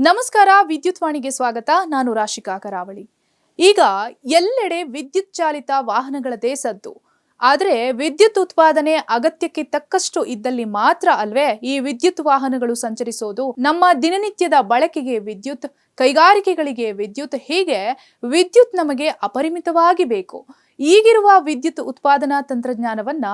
ನಮಸ್ಕಾರ, ವಿದ್ಯುತ್ ವಾಣಿಗೆ ಸ್ವಾಗತ. ನಾನು ರಾಶಿಕಾ ಕರಾವಳಿ. ಈಗ ಎಲ್ಲೆಡೆ ವಿದ್ಯುತ್ ಚಾಲಿತ ವಾಹನಗಳದೇ ಸದ್ದು. ಆದರೆ ವಿದ್ಯುತ್ ಉತ್ಪಾದನೆ ಅಗತ್ಯಕ್ಕೆ ತಕ್ಕಷ್ಟು ಇದ್ದಲ್ಲಿ ಮಾತ್ರ ಅಲ್ವೇ ಈ ವಿದ್ಯುತ್ ವಾಹನಗಳು ಸಂಚರಿಸೋದು. ನಮ್ಮ ದಿನನಿತ್ಯದ ಬಳಕೆಗೆ ವಿದ್ಯುತ್, ಕೈಗಾರಿಕೆಗಳಿಗೆ ವಿದ್ಯುತ್ ಹೀಗೆ ವಿದ್ಯುತ್ ನಮಗೆ ಅಪರಿಮಿತವಾಗಿ ಬೇಕು. ಈಗಿರುವ ವಿದ್ಯುತ್ ಉತ್ಪಾದನಾ ತಂತ್ರಜ್ಞಾನವನ್ನ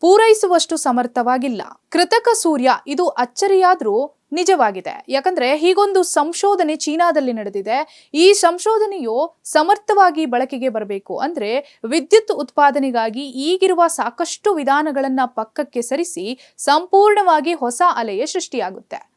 ಪೂರೈಸುವಷ್ಟು ಸಮರ್ಥವಾಗಿಲ್ಲ. ಕೃತಕ ಸೂರ್ಯ, ಇದು ಅಚ್ಚರಿಯಾದ್ರೂ ನಿಜವಾಗಿದೆ. ಯಾಕಂದ್ರೆ ಹೀಗೊಂದು ಸಂಶೋಧನೆ ಚೀನಾದಲ್ಲಿ ನಡೆದಿದೆ. ಈ ಸಂಶೋಧನೆಯು ಸಮರ್ಥವಾಗಿ ಬಳಕೆಗೆ ಬರಬೇಕು. ಅಂದ್ರೆ ವಿದ್ಯುತ್ ಉತ್ಪಾದನೆಗಾಗಿ ಈಗಿರುವ ಸಾಕಷ್ಟು ವಿಧಾನಗಳನ್ನ ಪಕ್ಕಕ್ಕೆ ಸರಿಸಿ ಸಂಪೂರ್ಣವಾಗಿ ಹೊಸ ಅಲೆಯ ಸೃಷ್ಟಿಯಾಗುತ್ತೆ.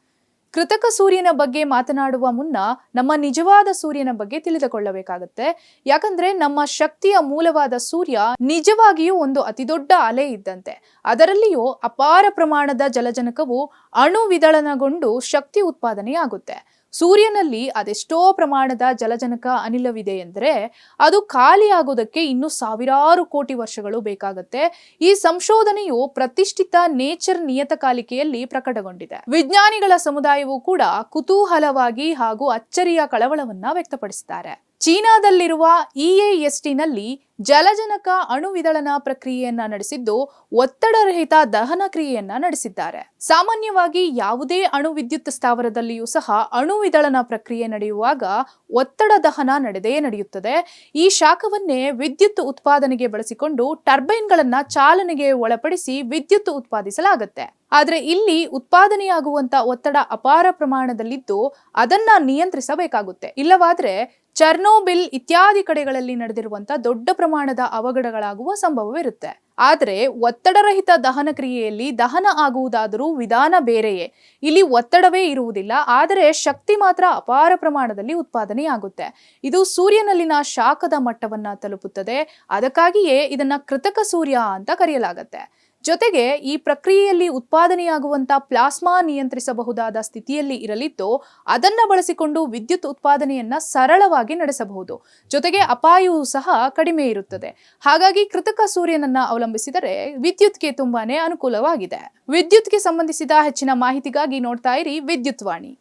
ಕೃತಕ ಸೂರ್ಯನ ಬಗ್ಗೆ ಮಾತನಾಡುವ ಮುನ್ನ ನಮ್ಮ ನಿಜವಾದ ಸೂರ್ಯನ ಬಗ್ಗೆ ತಿಳಿದುಕೊಳ್ಳಬೇಕಾಗತ್ತೆ. ಯಾಕಂದ್ರೆ ನಮ್ಮ ಶಕ್ತಿಯ ಮೂಲವಾದ ಸೂರ್ಯ ನಿಜವಾಗಿಯೂ ಒಂದು ಅತಿದೊಡ್ಡ ಅಲೆ ಇದ್ದಂತೆ. ಅದರಲ್ಲಿಯೂ ಅಪಾರ ಪ್ರಮಾಣದ ಜಲಜನಕವು ಅಣು ವಿದಳನಗೊಂಡು ಶಕ್ತಿ ಉತ್ಪಾದನೆಯಾಗುತ್ತೆ. ಸೂರ್ಯನಲ್ಲಿ ಅದೆಷ್ಟೋ ಪ್ರಮಾಣದ ಜಲಜನಕ ಅನಿಲವಿದೆ ಎಂದರೆ ಅದು ಖಾಲಿಯಾಗೋದಕ್ಕೆ ಇನ್ನೂ ಸಾವಿರಾರು ಕೋಟಿ ವರ್ಷಗಳು ಬೇಕಾಗುತ್ತೆ. ಈ ಸಂಶೋಧನೆಯು ಪ್ರತಿಷ್ಠಿತ ನೇಚರ್ ನಿಯತಕಾಲಿಕೆಯಲ್ಲಿ ಪ್ರಕಟಗೊಂಡಿದೆ. ವಿಜ್ಞಾನಿಗಳ ಸಮುದಾಯವು ಕೂಡ ಕುತೂಹಲವಾಗಿ ಹಾಗೂ ಅಚ್ಚರಿಯ ಕಳವಳವನ್ನ ವ್ಯಕ್ತಪಡಿಸಿದ್ದಾರೆ. ಚೀನಾದಲ್ಲಿರುವ ಇಎಎಸ್ಟಿನಲ್ಲಿ ಜಲಜನಕ ಅಣು ವಿದಳನ ಪ್ರಕ್ರಿಯೆಯನ್ನ ನಡೆಸಿದ್ದು ಒತ್ತಡರಹಿತ ದಹನ ಕ್ರಿಯೆಯನ್ನ ನಡೆಸಿದ್ದಾರೆ. ಸಾಮಾನ್ಯವಾಗಿ ಯಾವುದೇ ಅಣು ವಿದ್ಯುತ್ ಸ್ಥಾವರದಲ್ಲಿಯೂ ಸಹ ಅಣು ವಿದಳನ ಪ್ರಕ್ರಿಯೆ ನಡೆಯುವಾಗ ಒತ್ತಡ ದಹನ ನಡೆದೇ ನಡೆಯುತ್ತದೆ. ಈ ಶಾಖವನ್ನೇ ವಿದ್ಯುತ್ ಉತ್ಪಾದನೆಗೆ ಬಳಸಿಕೊಂಡು ಟರ್ಬೈನ್ಗಳನ್ನ ಚಾಲನೆಗೆ ಒಳಪಡಿಸಿ ವಿದ್ಯುತ್ ಉತ್ಪಾದಿಸಲಾಗುತ್ತೆ. ಆದ್ರೆ ಇಲ್ಲಿ ಉತ್ಪಾದನೆಯಾಗುವಂತ ಒತ್ತಡ ಅಪಾರ ಪ್ರಮಾಣದಲ್ಲಿದ್ದು ಅದನ್ನ ನಿಯಂತ್ರಿಸಬೇಕಾಗುತ್ತೆ. ಇಲ್ಲವಾದ್ರೆ ಚರ್ನೋಬಿಲ್ ಇತ್ಯಾದಿ ಕಡೆಗಳಲ್ಲಿ ನಡೆದಿರುವಂತ ದೊಡ್ಡ ಪ್ರಮಾಣದ ಅವಘಡಗಳಾಗುವ ಸಂಭವವಿರುತ್ತೆ. ಆದರೆ ಒತ್ತಡರಹಿತ ದಹನ ಕ್ರಿಯೆಯಲ್ಲಿ ದಹನ ಆಗುವುದಾದರೂ ವಿಧಾನ ಬೇರೆಯೇ. ಇಲ್ಲಿ ಒತ್ತಡವೇ ಇರುವುದಿಲ್ಲ, ಆದರೆ ಶಕ್ತಿ ಮಾತ್ರ ಅಪಾರ ಪ್ರಮಾಣದಲ್ಲಿ ಉತ್ಪಾದನೆಯಾಗುತ್ತೆ. ಇದು ಸೂರ್ಯನಲ್ಲಿನ ಶಾಖದ ಮಟ್ಟವನ್ನು ತಲುಪುತ್ತದೆ, ಅದಕ್ಕಾಗಿಯೇ ಇದನ್ನ ಕೃತಕ ಸೂರ್ಯ ಅಂತ ಕರೆಯಲಾಗತ್ತೆ. ಜೊತೆಗೆ ಈ ಪ್ರಕ್ರಿಯೆಯಲ್ಲಿ ಉತ್ಪಾದನೆಯಾಗುವಂತ ಪ್ಲಾಸ್ಮಾ ನಿಯಂತ್ರಿಸಬಹುದಾದ ಸ್ಥಿತಿಯಲ್ಲಿ ಇರಲಿದ್ದು, ಅದನ್ನು ಬಳಸಿಕೊಂಡು ವಿದ್ಯುತ್ ಉತ್ಪಾದನೆಯನ್ನ ಸರಳವಾಗಿ ನಡೆಸಬಹುದು. ಜೊತೆಗೆ ಅಪಾಯವೂ ಸಹ ಕಡಿಮೆ ಇರುತ್ತದೆ. ಹಾಗಾಗಿ ಕೃತಕ ಸೂರ್ಯನನ್ನ ಅವಲಂಬಿಸಿದರೆ ವಿದ್ಯುತ್ಗೆ ತುಂಬಾನೇ ಅನುಕೂಲವಾಗಿದೆ. ವಿದ್ಯುತ್ಗೆ ಸಂಬಂಧಿಸಿದ ಹೆಚ್ಚಿನ ಮಾಹಿತಿಗಾಗಿ ನೋಡ್ತಾ ಇರಿ ವಿದ್ಯುತ್ ವಾಣಿ.